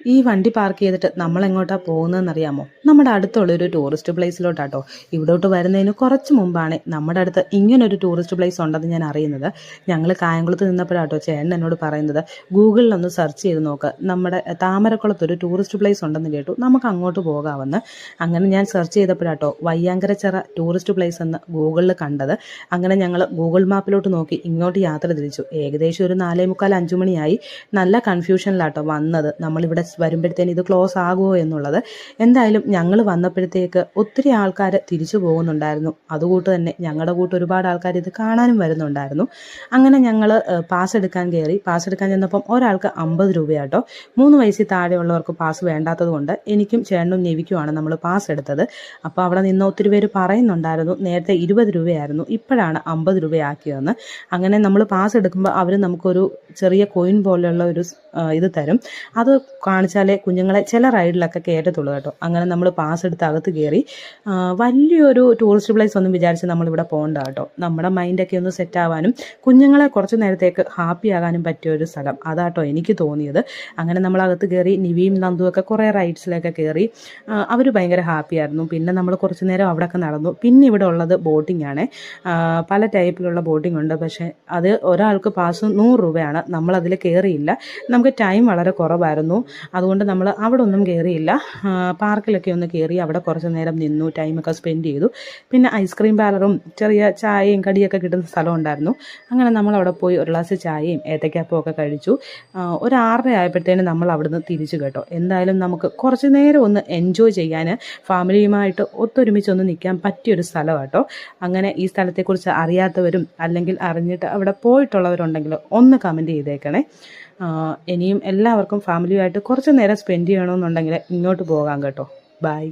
ഈ വണ്ടി പാർക്ക് ചെയ്തിട്ട് നമ്മൾ എങ്ങോട്ടാണ് പോകുന്നതെന്ന് അറിയാമോ നമ്മുടെ അടുത്തുള്ള ഒരു ടൂറിസ്റ്റ് പ്ലേസിലോട്ടാട്ടോ ഇവിടോട്ട് വരുന്നതിന് കുറച്ച് മുമ്പാണ് നമ്മുടെ അടുത്ത് ഇങ്ങനൊരു ടൂറിസ്റ്റ് പ്ലേസ് ഉണ്ടെന്ന് ഞാൻ അറിയുന്നത്. ഞങ്ങൾ കായംകുളത്ത് നിന്നപ്പോഴാട്ടോ ചേട്ടൻ എന്നോട് പറയുന്നത് ഗൂഗിളിലൊന്ന് സെർച്ച് ചെയ്ത് നോക്ക്. നമ്മുടെ താമരക്കുളത്ത് ഒരു ടൂറിസ്റ്റ് പ്ലേസ് ഉണ്ടെന്ന് കേട്ടു. നമുക്ക് അങ്ങോട്ട് പോകാമെന്ന്. അങ്ങനെ ഞാൻ സെർച്ച് ചെയ്തപ്പോഴാട്ടോ വയ്യാങ്കരച്ചിറ ടൂറിസ്റ്റ് പ്ലേസ് എന്ന് ഗൂഗിളിൽ കണ്ടത്. അങ്ങനെ ഞങ്ങൾ ഗൂഗിൾ മാപ്പിലോട്ട് നോക്കി ഇങ്ങോട്ട് യാത്ര തിരിച്ചു. ഏകദേശം ഒരു നാലേ മുക്കാൽ അഞ്ചു മണിയായി നല്ല കൺഫ്യൂഷനിലാട്ടോ വന്നത്. നമ്മളിവിടെ വരുമ്പോഴത്തേന് ഇത് ക്ലോസ് ആകുമോ എന്നുള്ളത് എന്തായാലും ഞങ്ങൾ വന്നപ്പോഴത്തേക്ക് ഒത്തിരി ആൾക്കാർ തിരിച്ചു പോകുന്നുണ്ടായിരുന്നു. അതുകൂട്ട് തന്നെ ഞങ്ങളുടെ കൂട്ട് ഒരുപാട് ആൾക്കാർ ഇത് കാണാനും വരുന്നുണ്ടായിരുന്നു. അങ്ങനെ ഞങ്ങൾ പാസ് എടുക്കാൻ കയറി പാസ് എടുക്കാൻ ചെന്നപ്പം ഒരാൾക്ക് അമ്പത് രൂപയാട്ടോ. മൂന്ന് വയസ്സിൽ താഴെയുള്ളവർക്ക് പാസ് വേണ്ടാത്തത് കൊണ്ട് എനിക്കും ചേട്ടനും നെവിക്കുമാണ് നമ്മൾ പാസ് എടുത്തത്. അപ്പോൾ അവിടെ നിന്ന് ഒത്തിരി പേര് പറയുന്നുണ്ടായിരുന്നു നേരത്തെ ഇരുപത് രൂപയായിരുന്നു ഇപ്പോഴാണ് അമ്പത് രൂപയാക്കിയതെന്ന്. അങ്ങനെ നമ്മൾ പാസ് എടുക്കുമ്പോൾ അവർ നമുക്കൊരു ചെറിയ കോയിൻ പോലെയുള്ള ഒരു ഇത് തരും. അത് കാണിച്ചാലേ കുഞ്ഞുങ്ങളെ ചില റൈഡിലൊക്കെ കയറ്റത്തുള്ളൂ കേട്ടോ. അങ്ങനെ നമ്മൾ പാസ് എടുത്ത് അകത്ത് കയറി വലിയൊരു ടൂറിസ്റ്റ് പ്ലേസ് ഒന്നും വിചാരിച്ച് നമ്മളിവിടെ പോകണ്ട കേട്ടോ. നമ്മുടെ മൈൻഡൊക്കെ ഒന്ന് സെറ്റ് ആവാനും കുഞ്ഞുങ്ങളെ കുറച്ച് നേരത്തേക്ക് ഹാപ്പി ആകാനും പറ്റിയ ഒരു സ്ഥലം അതാട്ടോ എനിക്ക് തോന്നിയത്. അങ്ങനെ നമ്മൾ അകത്ത് കയറി നിവിയും നന്ദു ഒക്കെ കുറേ റൈഡ്സിലൊക്കെ കയറി അവർ ഭയങ്കര ഹാപ്പി ആയിരുന്നു. പിന്നെ നമ്മൾ കുറച്ച് നേരം അവിടെയൊക്കെ നടന്നു. പിന്നെ ഇവിടെ ഉള്ളത് ബോട്ടിംഗ് ആണ്. പല ടൈപ്പിലുള്ള ബോട്ടിംഗ് ഉണ്ട്. പക്ഷേ അത് ഒരാൾക്ക് പാസ് നൂറ് രൂപയാണ്. നമ്മളതിൽ കയറിയില്ല നമുക്ക് ടൈം വളരെ കുറവായിരുന്നു. അതുകൊണ്ട് നമ്മൾ അവിടെ ഒന്നും കയറിയില്ല പാർക്കിലൊക്കെ ഒന്ന് കയറി അവിടെ കുറച്ച് നേരം നിന്നു ടൈമൊക്കെ സ്പെൻഡ് ചെയ്തു. പിന്നെ ഐസ്ക്രീം പാർലറും ചെറിയ ചായയും കടിയൊക്കെ കിട്ടുന്ന സ്ഥലം ഉണ്ടായിരുന്നു. അങ്ങനെ നമ്മൾ അവിടെ പോയി ഒരു ഗ്ലാസ് ചായയും ഏത്തക്കാപ്പവും ഒക്കെ കഴിച്ചു. ഒരു ആറര ആയപ്പോഴത്തേനും നമ്മൾ അവിടുന്ന് തിരിച്ചു കേട്ടോ. എന്തായാലും നമുക്ക് കുറച്ച് നേരം ഒന്ന് എൻജോയ് ചെയ്യാൻ ഫാമിലിയുമായിട്ട് ഒത്തൊരുമിച്ച് ഒന്ന് നിൽക്കാൻ പറ്റിയൊരു സ്ഥലം കേട്ടോ അങ്ങനെ ഈ സ്ഥലത്തെക്കുറിച്ച് അറിയാത്തവരും അല്ലെങ്കിൽ അറിഞ്ഞിട്ട് അവിടെ പോയിട്ടുള്ളവരുണ്ടെങ്കിൽ ഒന്ന് കമന്റ് ചെയ്തേക്കണേ. ഇനിയും എല്ലാവർക്കും ഫാമിലിയുമായിട്ട് കുറച്ച് നേരം സ്പെൻഡ് ചെയ്യണമെന്നുണ്ടെങ്കിൽ ഇങ്ങോട്ട് പോകാം കേട്ടോ. ബൈ